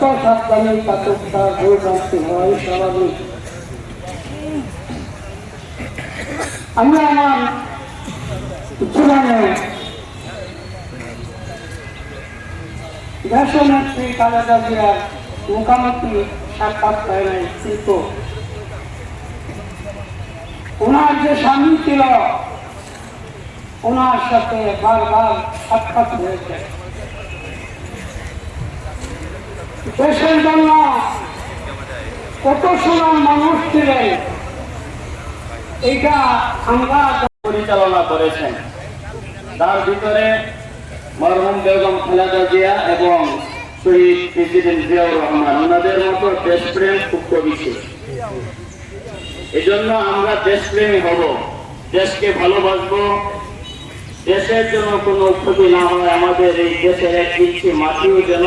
সাবধানে কাতকটা ভোট রাখতে স্বাভাবিক। আমি আমার জীবনে দেশনেত্রী খালেদা জিয়ার মুখামুখি সাক্ষাৎ হয় ওনার যে স্বামী ছিল, ওনার সাথে বারবার সাক্ষাৎ হয়েছে। দেশের জন্য কত সুনাম মানুষ ছিলেন, এইটা আমরা পরিচালনা করেছেন। তার ভিতরে মরহুম বেগম খালেদা জিয়া এবং শহীদ প্রেসিডেন্ট জিয়াউর রহমান, ওনাদের মতো দেশপ্রেম খুব কবি ছিল। এই জন্য আমরা দেশপ্রেমী হব, দেশকে ভালোবাসবো। দেশের জন্য কোনো ক্ষতি না হয়, আমাদের এই দেশের এক ইঞ্চি মাটিও যেন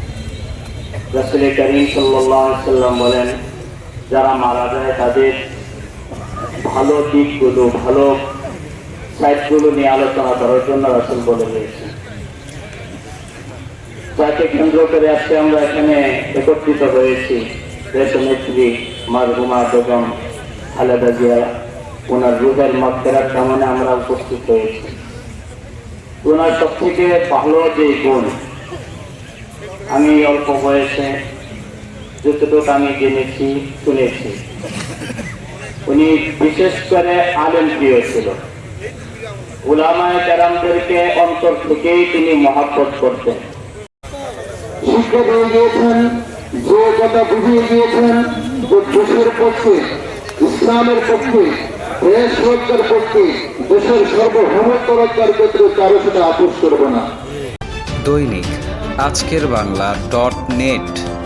রাসুল করিম সাল্লাম বলেন, যারা মারা যায় তাদের ভালো দিকগুলো, ভালো সাইডগুলো নিয়ে আলোচনা করার জন্য রাসুল বলে দিয়েছেন। যাকে কেন্দ্র করে আজকে আমরা এখানে একত্রিত হয়েছি। দেশ নেত্রী মারহুমা বেগম খালেদা জিয়া, ওনার রুহের মক্কেরার কামনে আমরা উপস্থিত হয়েছি। ওনার সব থেকে ভালো যে গুণ আমি অল্প বয়সে যতটুকু আমি জেনেছি শুনেছি। উনি বিশেষ করে আলেম প্রিয় ছিল। উলামায় কেরামদেরকে অন্তর থেকেই তিনি মহাব্বত করতেন। শিক্ষা দিয়ে দিয়েছেন যে কথা বুঝিয়ে দিয়েছেন যে দেশের পক্ষে ইসলামের পক্ষে দেশ রক্ষার পক্ষে দেশের সর্বভৌমত্ব রক্ষার ক্ষেত্রে কারও সাথে আপোষ করব না। দৈনিক আজকের বাংলা ডট নেট।